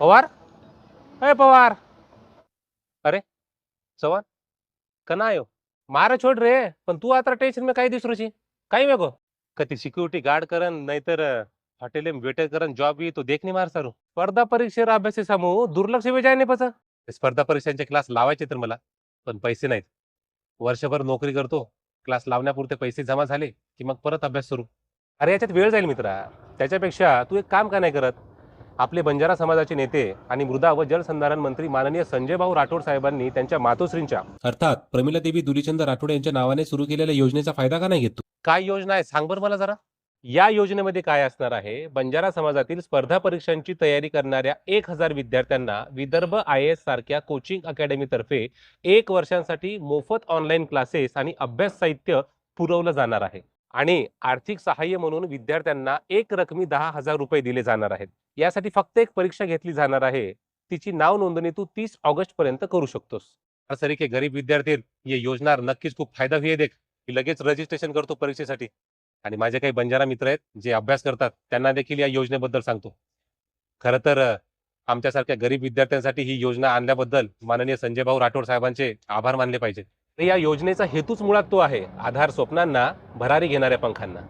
पवार? अरे पवार! अरे चव्हाण कना यो हो? मारा छोड रे पण तू आता टेन्शन में काही दिसरूची काही वेगो कधी सिक्युरिटी गार्ड करन नाहीतर हॉटेल वेटर करन जॉब ही तो देख नाही मार सारू. स्पर्धा परीक्षेवर अभ्यासी समूह दुर्लक्ष बी जाय नाही पचा स्पर्धा परीक्षांचे क्लास लावायचे तर मला पण पैसे नाहीत. वर्षभर नोकरी करतो क्लास लावण्यापुरते पैसे जमा झाले की मग परत अभ्यास सुरू. अरे याच्यात वेळ जाईल मित्रा. त्याच्यापेक्षा तू एक काम का नाही करत? आपले बंजारा समाजाचे नेते आणि मृदा व जलसंधारण मंत्री माननीय संजय भाऊ राठोड साहेबांनी त्यांच्या मातोश्रींच्या अर्थात प्रमिला देवी दुलीचंद राठोड यांच्या नावाने सुरू केलेल्या योजनेचा फायदा का नाही घेत? काय योजना आहे? सांग बरं मला जरा. या योजनेमध्ये काय असणार आहे? बंजारा समाजातील स्पर्धा परीक्षांची तयारी करणाऱ्या एक हजार विद्यार्थ्यांना विदर्भ आय एस सारख्या कोचिंग अकॅडमीतर्फे एक वर्षांसाठी मोफत ऑनलाईन क्लासेस आणि अभ्यास साहित्य पुरवलं जाणार आहे. आणि आर्थिक सहाय्य म्हणून विद्यार्थ्यांना एक रकमी दहा हजार रुपये दिले जाणार आहेत. यासाठी फक्त एक परीक्षा घेतली जाणार आहे. तिची नाव नोंदणी तू तीस ऑगस्ट पर्यंत करू शकतोस. सर गरीब विद्यार्थी ये योजना नक्कीच खूप फायदा होईल देख. मी लगेच रजिस्ट्रेशन करतो परीक्षेसाठी. आणि माझे काही बंजारा मित्र आहेत जे अभ्यास करतात त्यांना देखील या योजनेबद्दल सांगतो. खरं तर आमच्यासारख्या गरीब विद्यार्थ्यांसाठी ही योजना आणल्याबद्दल माननीय संजय भाऊ राठोड साहेबांचे आभार मानले पाहिजेत. या योजनेचा हेतूच मुळात तो आहे. आधार स्वप्नांना भरारी घेणाऱ्या पंखांना.